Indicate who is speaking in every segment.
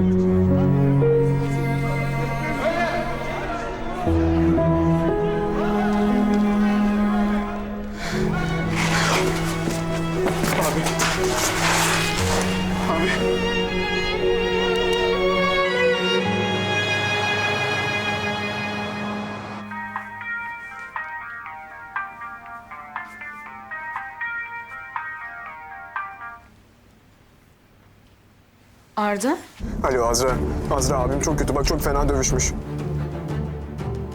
Speaker 1: 嗯。Arda,
Speaker 2: Alo Azra. Azra abim çok kötü. Bak çok fena dövüşmüş.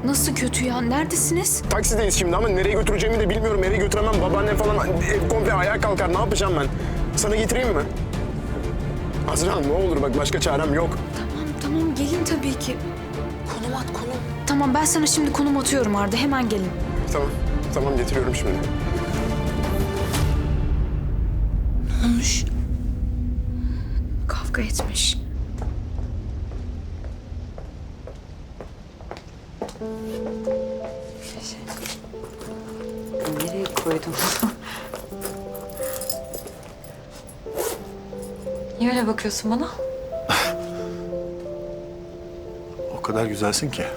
Speaker 1: nasıl kötü ya? Neredesiniz?
Speaker 2: Taksideyiz şimdi ama nereye götüreceğimi de bilmiyorum. Nereye götüremem. Babaannem falan ev komple ayağa kalkar. Ne yapacağım ben? Sana getireyim mi? Azra ne olur bak başka çarem yok.
Speaker 1: Tamam, tamam gelin tabii ki. Konum at, konum. Tamam ben sana şimdi konum atıyorum Arda. Hemen gelin.
Speaker 2: Tamam. Tamam getiriyorum şimdi.
Speaker 1: olmuş? Kavga etmiş.
Speaker 3: Nereye koydum? Niye öyle bakıyorsun bana?
Speaker 4: O kadar güzelsin ki.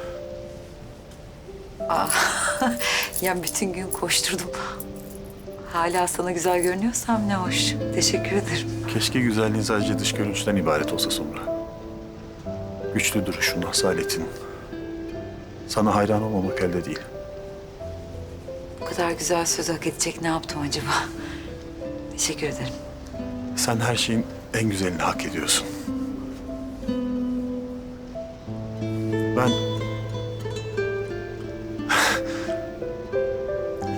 Speaker 3: Ya bütün gün koşturdum. Hala sana güzel görünüyorsam ne hoş. Teşekkür ederim.
Speaker 4: Keşke güzelliğin sadece dış görünüşten ibaret olsa sonra. Güçlü duruşun, asaletin. Sana hayran olmamak elde değil.
Speaker 3: Bu kadar güzel söz hak edecek ne yaptım acaba? Teşekkür ederim.
Speaker 4: Sen her şeyin en güzelini hak ediyorsun. Ben...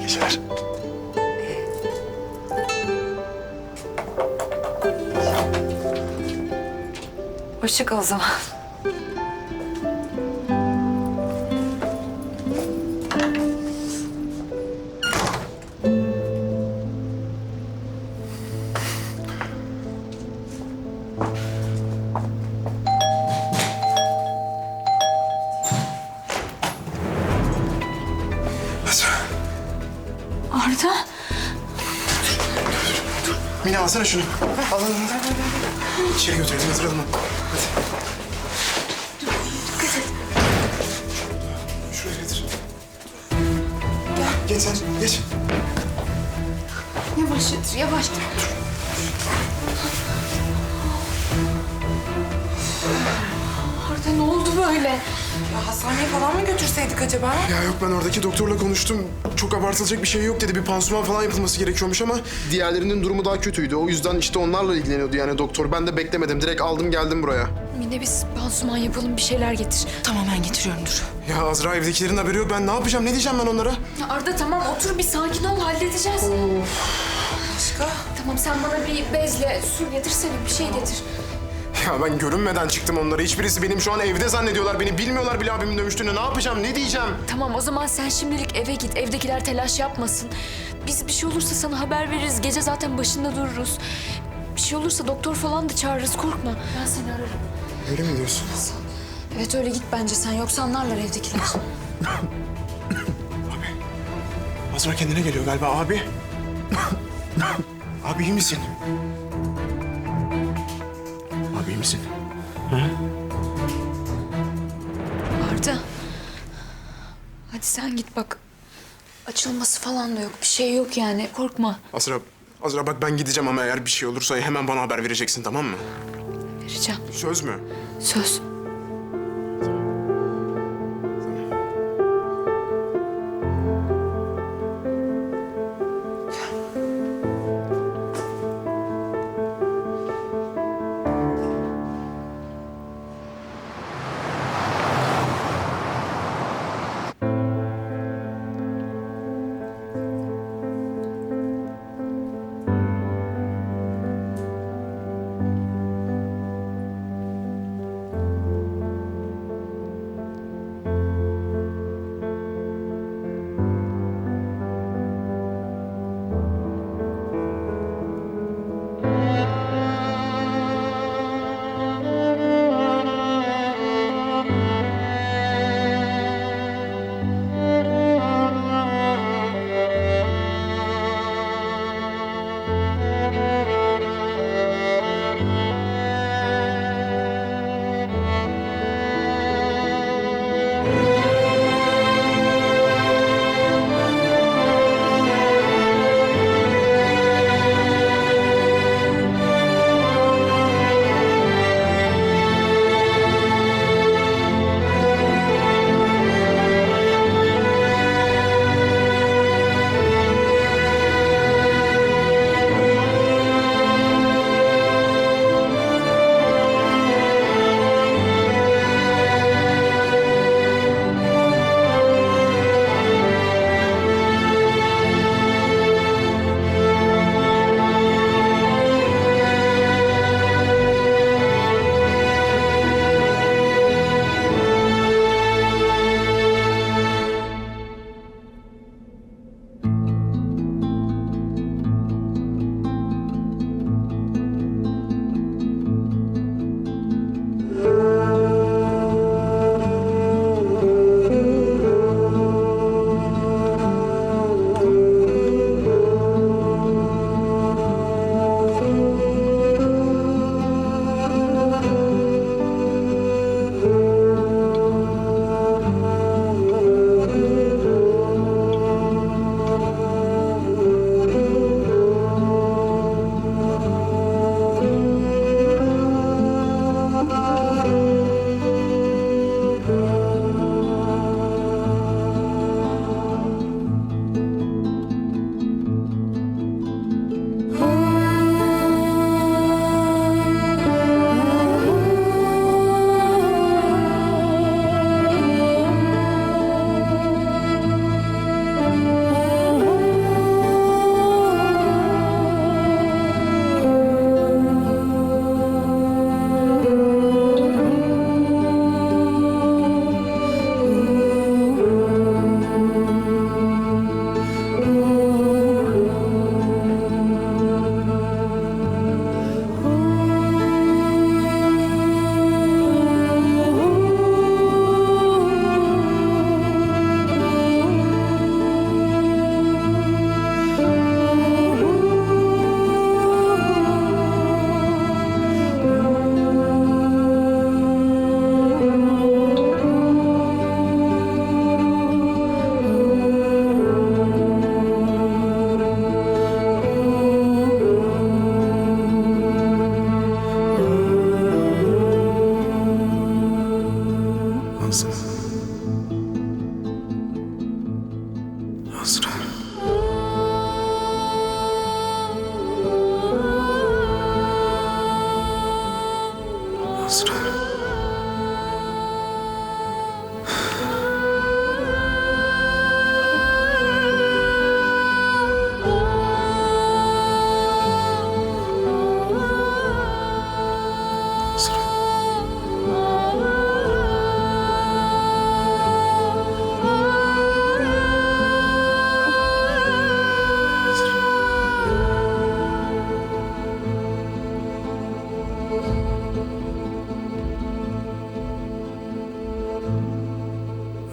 Speaker 4: İyi
Speaker 3: Hoşça kal o zaman.
Speaker 1: Arda,
Speaker 2: Mine alsana şunu. Al al al. İçeri götürelim yatıralım Geç sen, geç.
Speaker 1: yavaş yatır, yavaş. Arda ne oldu böyle?
Speaker 5: Ya hastaneye falan mı götürseydik acaba?
Speaker 2: Ya yok ben oradaki doktorla konuştum. Çok abartılacak bir şey yok dedi. Bir pansuman falan yapılması gerekiyormuş ama diğerlerinin durumu daha kötüydü. O yüzden işte onlarla ilgileniyordu yani doktor. Ben de beklemedim. Direkt aldım geldim buraya.
Speaker 1: Mine biz pansuman yapalım bir şeyler getir.
Speaker 5: Tamam ben getiriyorum dur.
Speaker 2: Ya Azra evdekilerin haberi yok. Ben ne yapacağım? Ne diyeceğim ben onlara?
Speaker 1: Ya Arda tamam otur bir sakin ol halledeceğiz.
Speaker 5: Başka?
Speaker 1: Tamam sen bana bir bezle su getirsene bir şey getir.
Speaker 2: Ya ben görünmeden çıktım onlara. Hiçbirisi benim şu an evde zannediyorlar beni. Bilmiyorlar bile abimin dövüştüğünü. Ne yapacağım? Ne diyeceğim?
Speaker 1: Tamam o zaman sen şimdilik eve git. Evdekiler telaş yapmasın. Biz bir şey olursa sana haber veririz. Gece zaten başında dururuz. Bir şey olursa doktor falan da çağırırız. Korkma. Ben seni ararım.
Speaker 2: Öyle mi diyorsun?
Speaker 1: Evet öyle git bence sen. Yoksa anlarlar evdekiler.
Speaker 2: Azra kendine geliyor galiba abi. abi iyi misin? Misin?
Speaker 1: Arda. Hadi sen git bak. Açılması falan da yok. Bir şey yok yani. Korkma.
Speaker 2: Azra, Azra bak ben gideceğim ama eğer bir şey olursa hemen bana haber vereceksin tamam mı?
Speaker 1: Vereceğim.
Speaker 2: Söz mü?
Speaker 1: Söz.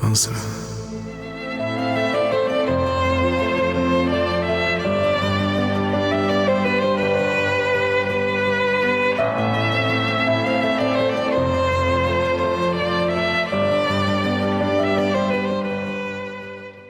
Speaker 2: Azra.